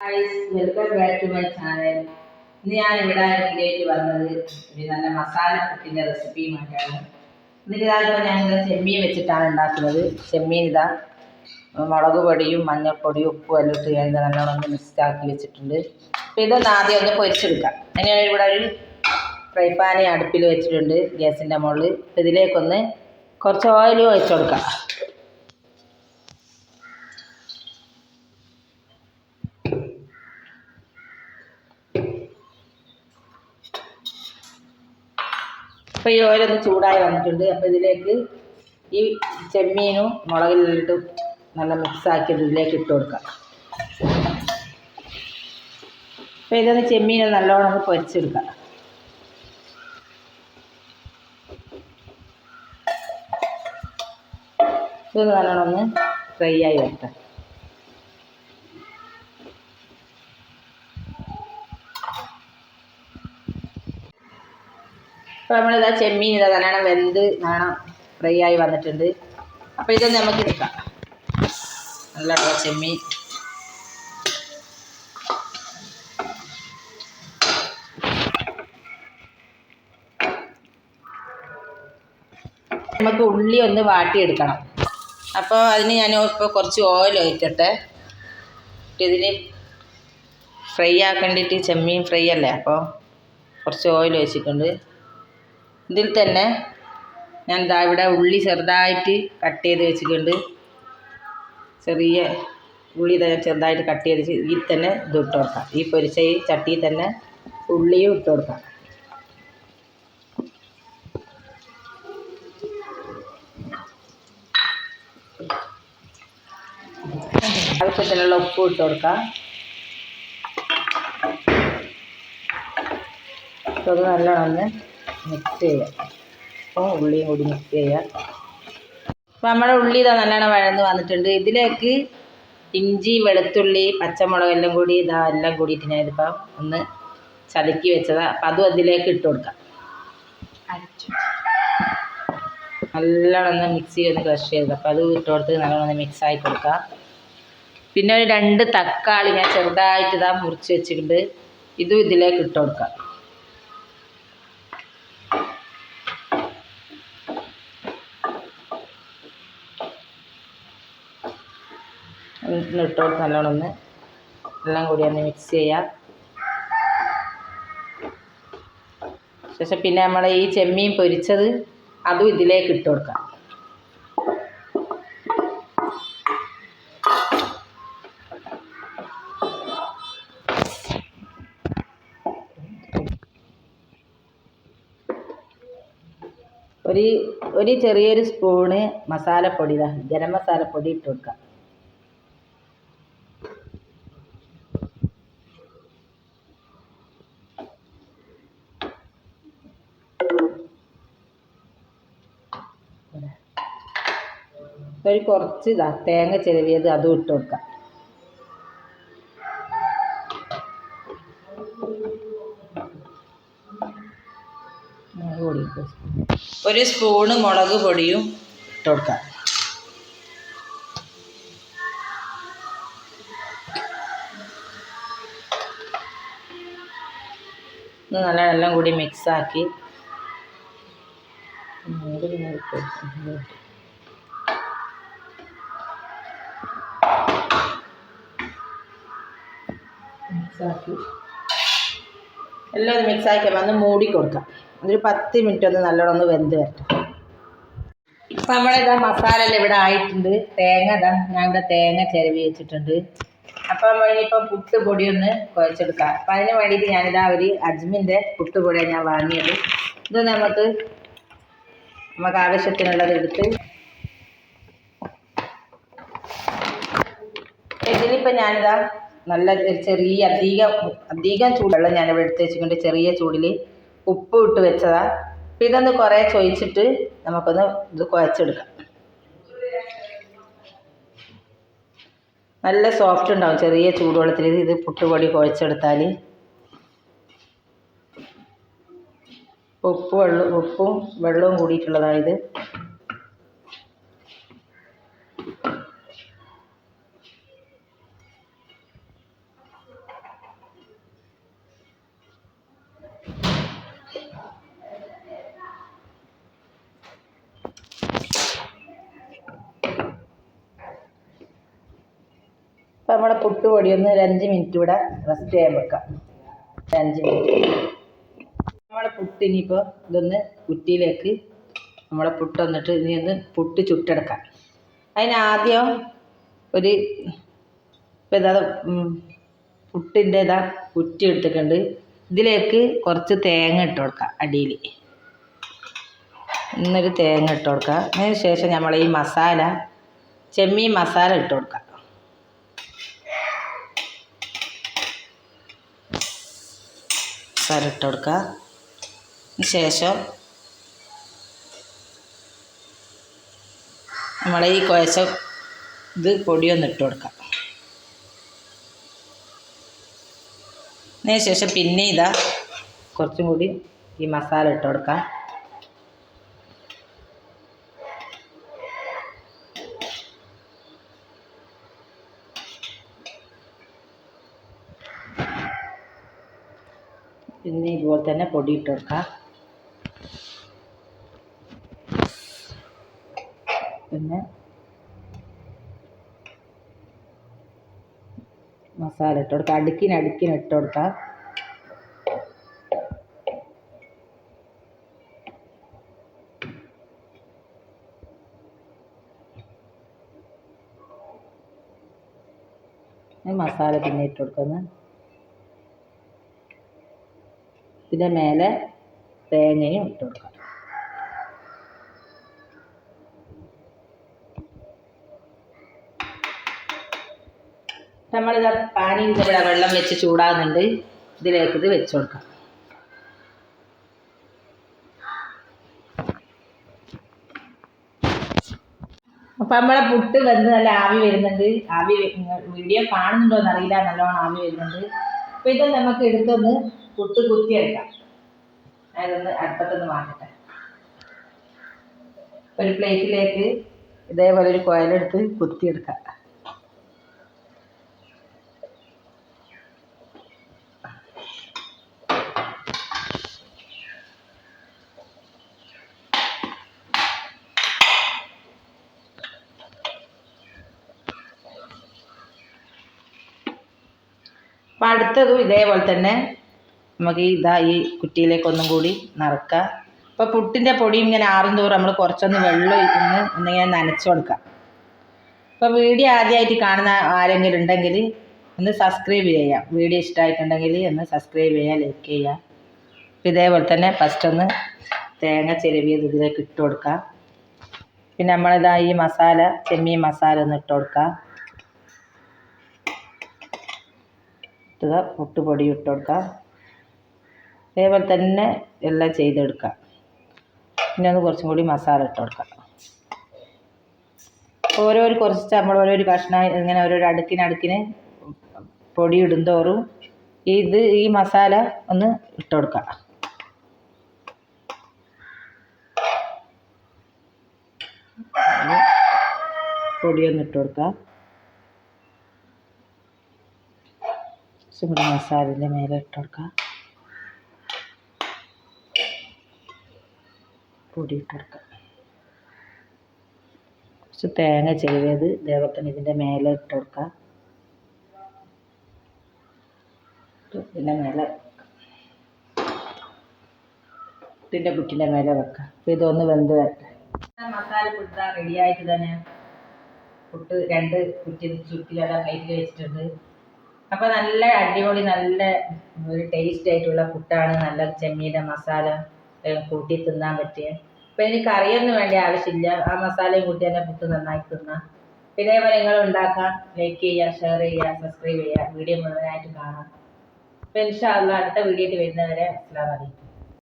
Welcome back to my channel ഇന്ന് ഞാൻ ഇവിടെ ഇതിലേക്ക് വന്നത് ഒരു നല്ല മസാല പുട്ടിന്റെ റെസിപ്പിയുമായിട്ടാണ് എന്നിട്ട് ഇതായപ്പോൾ ഞാൻ ഇത് ചെമ്മീൻ വെച്ചിട്ടാണ് ഉണ്ടാക്കുന്നത്. ചെമ്മീൻ ഇതാ മുളക് പൊടിയും മഞ്ഞൾപ്പൊടിയും ഉപ്പും എല്ലാം ഇട്ട് ഇത് നല്ലോണം ഒന്ന് മിക്സ് ആക്കി വെച്ചിട്ടുണ്ട്. അപ്പോൾ ഇതൊന്ന് ആദ്യം ഒന്ന് പൊരിച്ചെടുക്കാം. അതിനാണ് ഇവിടെ ഒരു ഫ്രൈ പാൻ അടുപ്പിൽ വെച്ചിട്ടുണ്ട് ഗ്യാസിന്റെ മുകളിൽ ഇതിലേക്കൊന്ന് കുറച്ച് ഓയിൽ ഒഴിച്ചു കൊടുക്കാം. അപ്പോൾ ഈ ഓയിലൊന്ന് ചൂടായി വന്നിട്ടുണ്ട്. അപ്പോൾ ഇതിലേക്ക് ഈ ചെമ്മീനും മുളകിലിട്ടും നല്ല മിക്സാക്കി ഇതിലേക്ക് ഇട്ട് കൊടുക്കാം. അപ്പോൾ ഇതൊന്ന് ചെമ്മീൻ നല്ലോണം ഒന്ന് പൊരിച്ചെടുക്കാം. ഇതൊന്ന് നല്ലോണം ഒന്ന് ഫ്രൈ ആയി വരട്ടെ. അപ്പോൾ നമ്മളിതാ ചെമ്മീൻ ഇതാ നല്ലോണം വെന്ത് നല്ലോണം ഫ്രൈ ആയി വന്നിട്ടുണ്ട്. അപ്പോൾ ഇതൊന്ന് നമുക്ക് എടുക്കാം. നല്ല ചെമ്മീൻ. നമുക്ക് ഉള്ളി ഒന്ന് വാട്ടിയെടുക്കണം. അപ്പോൾ അതിന് ഞാൻ ഇപ്പോൾ കുറച്ച് ഓയിൽ ഒഴിക്കട്ടെ ഇതിന് ഫ്രൈ ആക്കേണ്ടിയിട്ട് ചെമ്മീൻ ഫ്രൈ അല്ലേ? അപ്പോൾ കുറച്ച് ഓയിൽ ഒഴിച്ചിട്ടുണ്ട് ഇതിൽ തന്നെ ഞാൻ ഇതാ ഇവിടെ ഉള്ളി ചെറുതായിട്ട് കട്ട് ചെയ്ത് വെച്ചിട്ടുണ്ട്. ചെറിയ ഉള്ളി ചെറുതായിട്ട് കട്ട് ചെയ്ത് ഈ തന്നെ ഇത് ഇട്ട് കൊടുക്കാം. ഈ പൊരിച്ച ഈ ചട്ടിയിൽ തന്നെ ഉള്ളിയും ഇട്ട് കൊടുക്കാം. ആവശ്യത്തിനുള്ള ഉപ്പ് ഇട്ട് കൊടുക്കാം. ഇത് നല്ലോണം മിക്സ് ചെയ്യുക അപ്പോൾ ഉള്ളിയും കൂടി മിക്സ് ചെയ്യാം അപ്പോൾ നമ്മുടെ ഉള്ളി ഇതാ നല്ലോണം വഴന്ന് വന്നിട്ടുണ്ട്. ഇതിലേക്ക് ഇഞ്ചി വെളുത്തുള്ളി പച്ചമുളക് എല്ലാം കൂടി ഇതാ എല്ലാം കൂടിയിട്ട് ഞാനിതിപ്പം ഒന്ന് ചതുക്കി വെച്ചതാണ് അപ്പം അതും അതിലേക്ക് ഇട്ട് കൊടുക്കാം. നല്ലോണം ഒന്ന് മിക്സി ഒന്ന് ക്രഷ് ചെയ്ത്. അപ്പോൾ അത് ഇട്ട് കൊടുത്ത് നല്ലോണം ഒന്ന് മിക്സ് ആയി കൊടുക്കാം. പിന്നെ ഒരു രണ്ട് തക്കാളി ഞാൻ ചെറുതായിട്ട് ഇതാ മുറിച്ച് വെച്ചിട്ടുണ്ട്. ഇതും ഇതിലേക്ക് ഇട്ട് കൊടുക്കാം. ഇട്ട് കൊടുത്ത് നല്ലോണം ഒന്ന് എല്ലാം കൂടി ഒന്ന് മിക്സ് ചെയ്യാം. ശേഷം പിന്നെ നമ്മൾ ഈ ചെമ്മീൻ പൊരിച്ചത് അതും ഇതിലേക്ക് ഇട്ട് കൊടുക്കാം. ഒരു ഒരു ചെറിയൊരു സ്പൂണ് മസാലപ്പൊടി ഇതാ ഗരം മസാലപ്പൊടി ഇട്ട് കൊടുക്കാം. ഒരു കുറച്ച് ഇതാ തേങ്ങ ചിരവിയത് അതും ഇട്ട് കൊടുക്കാം. ഒരു സ്പൂണ് മുളക് പൊടിയും ഇട്ട് കൊടുക്കാം. നല്ല എല്ലാം കൂടി മിക്സാക്കി മിക്സാക്കി. എല്ലാം ഒന്ന് മിക്സാക്കി വന്ന് മൂടി കൊടുക്കാം. ഒരു പത്ത് മിനിറ്റ് ഒന്ന് നല്ലോണം ഒന്ന് വെന്ത് വരട്ടെ. ഇപ്പം നമ്മളിതാ മസാല എല്ലാം ഇവിടെ ആയിട്ടുണ്ട്. തേങ്ങ ഇതാ ഞാൻ ഇവിടെ തേങ്ങ ചിരവി വെച്ചിട്ടുണ്ട്. അപ്പം ഇനിയിപ്പം പുട്ടുപൊടി ഒന്ന് കുഴച്ചെടുക്കാം. അപ്പം അതിന് വേണ്ടിയിട്ട് ഞാനിതാ ഒരു അജ്മിന്റെ പുട്ടുപൊടിയാണ് ഞാൻ വാങ്ങിയത്. ഇത് നമുക്ക് നമുക്ക് ആവശ്യത്തിനുള്ളത് എടുത്ത് ഇതിനിപ്പോൾ ഞാനിതാ നല്ല ചെറിയ അധികം അധികം ചൂടുള്ള ഞാനിവിടെ എടുത്ത് വെച്ചിട്ടുണ്ട്. ചെറിയ ചൂടിൽ ഉപ്പ് ഇട്ട് വെച്ചതാ. അപ്പം ഇതൊന്ന് കുറേ ചോദിച്ചിട്ട് നമുക്കൊന്ന് ഇത് കുഴച്ചെടുക്കാം. നല്ല സോഫ്റ്റ് ഉണ്ടാവും ചെറിയ ചൂടുവെള്ളത്തിൽ ഇത് പുട്ടുപൊടി കുഴച്ചെടുത്താൽ. ഉപ്പ് വെള്ളം ഉപ്പും വെള്ളവും കൂടിയിട്ടുള്ളതാണിത്. നമ്മുടെ പുട്ടുപൊടി ഒന്ന് ഒരു അഞ്ച് മിനിറ്റ് ഇവിടെ റെസ്റ്റ് ചെയ്യാൻ വെക്കാം. അഞ്ച് മിനിറ്റ് നമ്മുടെ പുട്ട് ഇനിയിപ്പോൾ ഇതൊന്ന് കുറ്റിയിലേക്ക് നമ്മുടെ പുട്ട് വന്നിട്ട് ഇനി ഒന്ന് പുട്ട് ചുട്ടെടുക്കാം. അതിനാദ്യം ഒരു ഇപ്പോൾ ഇതാ പുട്ടിന്റെ ഇതാ കുറ്റി എടുത്തിട്ടുണ്ട്. ഇതിലേക്ക് കുറച്ച് തേങ്ങ ഇട്ട് കൊടുക്കാം അടിയിൽ. ഇന്നൊരു തേങ്ങ ഇട്ട് കൊടുക്കുക അതിന് ശേഷം നമ്മൾ ഈ മസാല ചെമ്മീൻ മസാല ഇട്ട് കൊടുക്കാം. മസാല ഇട്ട് കൊടുക്കുക. ശേഷം നമ്മൾ ഈ കുഴച്ച ഇത് പൊടിയൊന്ന് ഇട്ട് കൊടുക്കാം അതിന് ശേഷം പിന്നെ ഇതാ കുറച്ചും കൂടി ഈ മസാല ഇട്ട് കൊടുക്കാം പിന്നെ ഇതുപോലെ തന്നെ പൊടി ഇട്ട് കൊടുക്കാം പിന്നെ മസാല ഇട്ട് കൊടുക്കുക അടുക്കിന് അടുക്കിന് ഇട്ട് കൊടുക്കാം. ഈ മസാല പിന്നെ ഇട്ട് കൊടുക്കുന്നു ഇതിന്റെ മേലെ തേങ്ങയും ഇട്ട് കൊടുക്കാം. നമ്മളിത് പാനി ഇവിടെ വെള്ളം വെച്ച് ചൂടാകുന്നുണ്ട്. ഇതിലേക്ക് ഇത് വെച്ച് കൊടുക്കാം. അപ്പം നമ്മളെ പുട്ട് വെന്ത് നല്ല ആവി വരുന്നുണ്ട്. ആവി വീഡിയോ കാണുന്നുണ്ടോ എന്നറിയില്ല നല്ലോണം ആവി വരുന്നുണ്ട്. അപ്പം ഇത് നമുക്ക് എടുത്തൊന്ന് പുട്ട് കുത്തിയെടുക്കാം അതൊന്ന് അടുപ്പത്തൊന്ന് മാറ്റട്ടെ. ഒരു പ്ലേറ്റിലേക്ക് ഇതേപോലെ ഒരു കുഴലെടുത്ത് കുത്തിയെടുക്കാം. അപ്പം അടുത്തതും ഇതേപോലെ തന്നെ നമുക്ക് ഇതാ ഈ കുറ്റിയിലേക്ക് ഒന്നും കൂടി നിറക്കുക. ഇപ്പോൾ പുട്ടിന്റെ പൊടി ഇങ്ങനെ ആറും തോറും നമ്മൾ കുറച്ചൊന്ന് വെള്ളം ഇന്ന് ഒന്നിങ്ങനെ നനച്ചു കൊടുക്കാം. ഇപ്പോൾ വീഡിയോ ആദ്യമായിട്ട് കാണുന്ന ആരെങ്കിലും ഉണ്ടെങ്കിൽ ഒന്ന് സബ്സ്ക്രൈബ് ചെയ്യാം. വീഡിയോ ഇഷ്ടമായിട്ടുണ്ടെങ്കിൽ ഒന്ന് സബ്സ്ക്രൈബ് ചെയ്യുക ലൈക്ക് ചെയ്യുക അപ്പോൾ ഇതേപോലെ തന്നെ ഫസ്റ്റ് ഒന്ന് തേങ്ങ ചിരവിയത് ഇതിലേക്ക് ഇട്ട് കൊടുക്കാം. പിന്നെ നമ്മളിതാ ഈ മസാല ചെമ്മീൻ മസാല ഒന്ന് ഇട്ട് കൊടുക്കാം. ഇട്ടുക പുട്ടുപൊടി ഇട്ട് കൊടുക്കാം. അതേപോലെ തന്നെ എല്ലാം ചെയ്തെടുക്കാം. പിന്നെ ഒന്ന് കുറച്ചും കൂടി മസാല ഇട്ട് കൊടുക്കാം. ഓരോരു കുറച്ച് നമ്മൾ ഓരോരു കഷ്ണം ഇങ്ങനെ ഓരോരോ അടുക്കിന് അടുക്കിന് പൊടി ഇടുന്തോറും ഇത് ഈ മസാല ഒന്ന് ഇട്ട് കൊടുക്കാം. പൊടിയൊന്ന് ഇട്ട് കൊടുക്കാം. കുറച്ചും കൂടി മസാലന്റെ മേലെ ഇട്ട് കൊടുക്കാം. പൊടി കുറച്ച് തേങ്ങ ചെരുവിയത് ഇതേപോലെ തന്നെ ഇതിന്റെ മേലെ ഇട്ട് കൊടുക്കാം. ഇതിന്റെ മേലെ ഇതിന്റെ കുറ്റിന്റെ മേലെ വെക്കാം. അപ്പോൾ ഇതൊന്ന് വെന്ത് വരട്ടെ. മസാല പുട്ട റെഡിയായിട്ട് തന്നെ. പുട്ട് രണ്ട് കുറ്റി ചുറ്റിലെല്ലാം കയ്യിൽ വെച്ചിട്ടുണ്ട്. അപ്പോൾ നല്ല അടിപൊളി നല്ല ഒരു ടേസ്റ്റ് ആയിട്ടുള്ള പുട്ടാണ് നല്ല ചെമ്മീന്റെ മസാല കൂട്ടി തിന്നാൻ പറ്റിയ അപ്പോൾ ഇതിന് കറിയൊന്നും വേണ്ട ആവശ്യമില്ല. ആ മസാലയും കൂട്ടി തന്നെ പുട്ട് നന്നായി തിന്നാം. പിന്നെ ഇതേപോലെ നിങ്ങൾ ഉണ്ടാക്കാം ലൈക്ക് ചെയ്യുക ഷെയർ ചെയ്യുക സബ്സ്ക്രൈബ് ചെയ്യുക വീഡിയോ മുഴുവനായിട്ട് കാണാം. അപ്പോൾ ഇൻഷാ അള്ളാ അടുത്ത വീഡിയോ ആയിട്ട് വരുന്നവരെ അസ്സാം വലൈക്കും